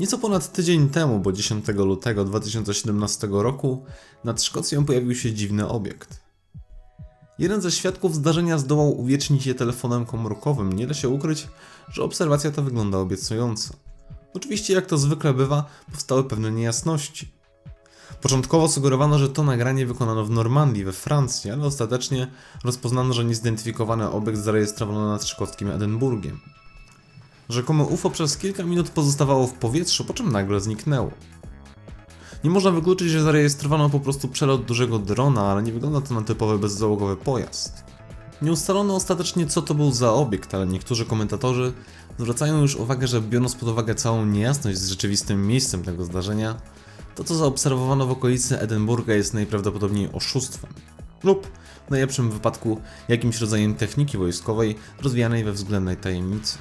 Nieco ponad tydzień temu, bo 10 lutego 2017 roku, nad Szkocją pojawił się dziwny obiekt. Jeden ze świadków zdarzenia zdołał uwiecznić je telefonem komórkowym. Nie da się ukryć, że obserwacja ta wygląda obiecująco. Oczywiście, jak to zwykle bywa, powstały pewne niejasności. Początkowo sugerowano, że to nagranie wykonano w Normandii, we Francji, ale ostatecznie rozpoznano, że niezidentyfikowany obiekt zarejestrowano nad szkockim Edynburgiem. Rzekome UFO przez kilka minut pozostawało w powietrzu, po czym nagle zniknęło. Nie można wykluczyć, że zarejestrowano po prostu przelot dużego drona, ale nie wygląda to na typowy bezzałogowy pojazd. Nie ustalono ostatecznie co to był za obiekt, ale niektórzy komentatorzy zwracają już uwagę, że biorąc pod uwagę całą niejasność z rzeczywistym miejscem tego zdarzenia, to co zaobserwowano w okolicy Edynburga jest najprawdopodobniej oszustwem. Lub w najlepszym wypadku jakimś rodzajem techniki wojskowej rozwijanej we względnej tajemnicy.